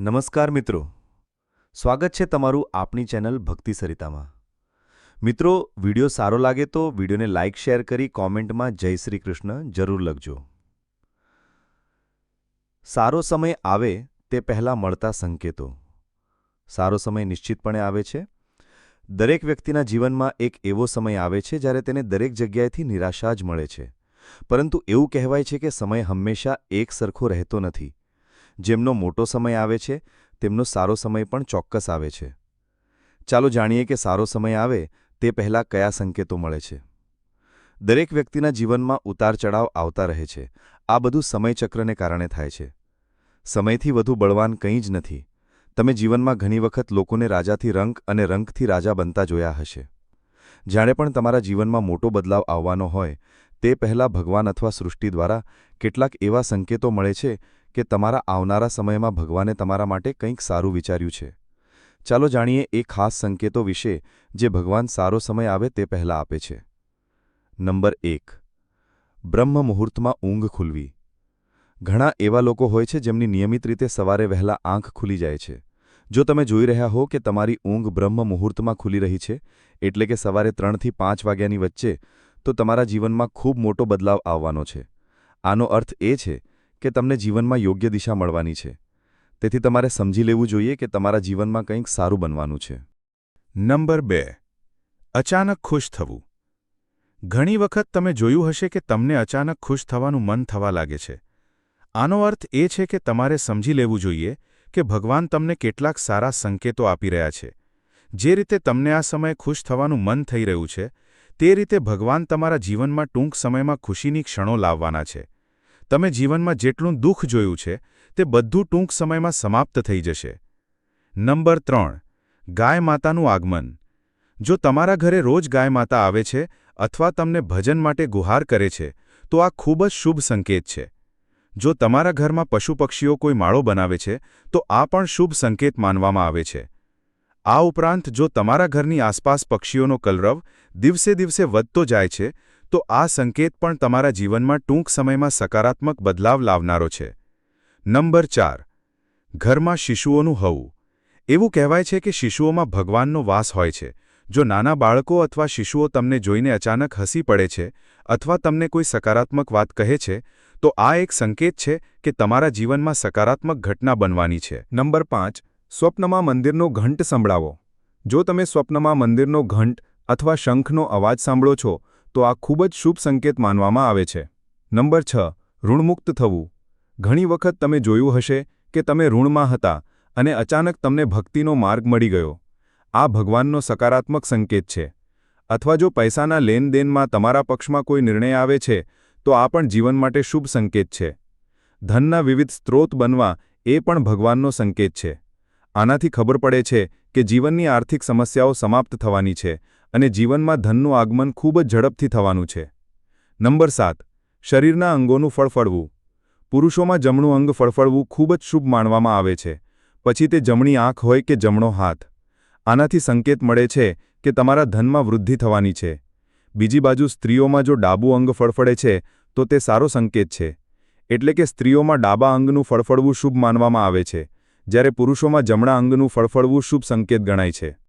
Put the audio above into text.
નમસ્કાર મિત્રો. સ્વાગત છે તમારું આપણી ચેનલ ભક્તિ સરિતામાં. મિત્રો, વીડિયો સારો લાગે તો વિડીયોને લાઇક, શેર કરી કોમેન્ટમાં જય શ્રી કૃષ્ણ જરૂર લખજો. સારો સમય આવે તે પહેલાં મળતા સંકેતો. સારો સમય નિશ્ચિતપણે આવે છે. દરેક વ્યક્તિના જીવનમાં એક એવો સમય આવે છે જ્યારે તેને દરેક જગ્યાએથી નિરાશા જ મળે છે. પરંતુ એવું કહેવાય છે કે સમય હંમેશા એક સરખો રહેતો નથી. જેમનો મોટો સમય આવે છે, તેમનો સારો સમય પણ ચોક્કસ આવે છે. ચાલો જાણીએ કે સારો સમય આવે તે પહેલાં કયા સંકેતો મળે છે. દરેક વ્યક્તિના જીવનમાં ઉતાર ચઢાવ આવતા રહે છે. આ બધું સમયચક્રને કારણે થાય છે. સમયથી વધુ બળવાન કંઈ જ નથી. તમે જીવનમાં ઘણી વખત લોકોને રાજાથી રંક અને રંકથી રાજા બનતા જોયા હશે. જાણે પણ તમારા જીવનમાં મોટો બદલાવ આવવાનો હોય તે પહેલાં ભગવાન અથવા સૃષ્ટિ દ્વારા કેટલાક એવા સંકેતો મળે છે કે તમારા આવનારા સમયમાં ભગવાને તમારા માટે કંઈક સારું વિચાર્યું છે. ચાલો જાણીએ એ ખાસ સંકેતો વિશે જે ભગવાન સારો સમય આવે તે પહેલાં આપે છે. નંબર એક. બ્રહ્મ મુહૂર્તમાં ઊંઘ ખુલવી. ઘણા એવા લોકો હોય છે જેમની નિયમિત રીતે સવારે વહેલા આંખ ખુલી જાય છે. જો તમે જોઈ રહ્યા હો કે તમારી ઊંઘ બ્રહ્મ મુહૂર્તમાં ખુલી રહી છે, એટલે કે સવારે ત્રણથી પાંચ વાગ્યાની વચ્ચે તો તમારા જીવનમાં ખૂબ મોટો બદલાવ આવવાનો છે. આનો અર્થ એ છે કે તમને જીવનમાં યોગ્ય દિશા મળવાની છે. તેથી તમારે સમજી લેવું જોઈએ કે તમારા જીવનમાં કંઈક સારું બનવાનું છે. નંબર બે. અચાનક ખુશ થવું. ઘણી વખત તમે જોયું હશે કે તમને અચાનક ખુશ થવાનું મન થવા લાગે છે. આનો અર્થ એ છે કે તમારે સમજી લેવું જોઈએ કે ભગવાન તમને કેટલાક સારા સંકેતો આપી રહ્યા છે. જે રીતે તમને આ સમયે ખુશ થવાનું મન થઈ રહ્યું છે તે રીતે ભગવાન તમારા જીવનમાં ટૂંક સમયમાં ખુશીની ક્ષણો લાવવાના છે. તમે જીવનમાં જેટલું દુઃખ જોયું છે, તે બધું ટૂંક સમયમાં સમાપ્ત થઈ જશે. નંબર ત્રણ. ગાય માતાનું આગમન. જો તમારા ઘરે રોજ ગાય માતા આવે છે, અથવા તમને ભજન માટે ગુહાર કરે છે, તો આ ખૂબ જ શુભ સંકેત છે. જો તમારા ઘરમાં પશુ પક્ષીઓ કોઈ માળો બનાવે છે, તો આ પણ શુભ સંકેત માનવામાં આવે છે. આ ઉપરાંત જો તમારા ઘરની આસપાસ પક્ષીઓનો કલરવ દિવસે દિવસે વધતો જાય છે, તો આ સંકેત પણ તમારા જીવનમાં ટૂંક સમયમાં સકારાત્મક બદલાવ લાવનારો છે. નંબર ચાર. ઘરમાં શિશુઓનું હવું. એવું કહેવાય છે કે શિશુઓમાં ભગવાનનો વાસ હોય છે. જો નાના બાળકો અથવા શિશુઓ તમને જોઈને અચાનક હસી પડે છે અથવા તમને કોઈ સકારાત્મક વાત કહે છે, તો આ એક સંકેત છે કે તમારા જીવનમાં સકારાત્મક ઘટના બનવાની છે. નંબર પાંચ. સ્વપ્નમાં મંદિરનો ઘંટ સંભળાવો. જો તમે સ્વપ્નમાં મંદિરનો ઘંટ અથવા શંખનો અવાજ સાંભળો છો, તો આ ખૂબ જ શુભ સંકેત માનવામાં આવે છે. નંબર છ, ઋણમુક્ત થવું. ઘણી વખત તમે જોયું હશે કે તમે ઋણમાં હતા અને અચાનક તમને ભક્તિનો માર્ગ મળી ગયો. આ ભગવાનનો સકારાત્મક સંકેત છે. અથવા જો પૈસાના લેનદેનમાં તમારા પક્ષમાં કોઈ નિર્ણય આવે છે, તો આ પણ જીવન માટે શુભ સંકેત છે. ધનના વિવિધ સ્ત્રોત બનવા એ પણ ભગવાનનો સંકેત છે. આનાથી ખબર પડે છે કે જીવનની આર્થિક સમસ્યાઓ સમાપ્ત થવાની છે અને જીવનમાં ધનનું આગમન ખૂબ જ ઝડપથી થવાનું છે. નંબર સાત. શરીરના અંગોનું ફળફળવું. પુરુષોમાં જમણું અંગ ફળફળવું ખૂબ જ શુભ માનવામાં આવે છે. પછી તે જમણી આંખ હોય કે જમણો હાથ. આનાથી સંકેત મળે છે કે તમારા ધનમાં વૃદ્ધિ થવાની છે. બીજી બાજુ સ્ત્રીઓમાં જો ડાબું અંગ ફળફળે છે, તો તે સારો સંકેત છે. એટલે કે સ્ત્રીઓમાં ડાબા અંગનું ફળફળવું શુભ માનવામાં આવે છે. જ્યારે પુરુષોમાં જમણા અંગનું ફળફળવું શુભ સંકેત ગણાય છે.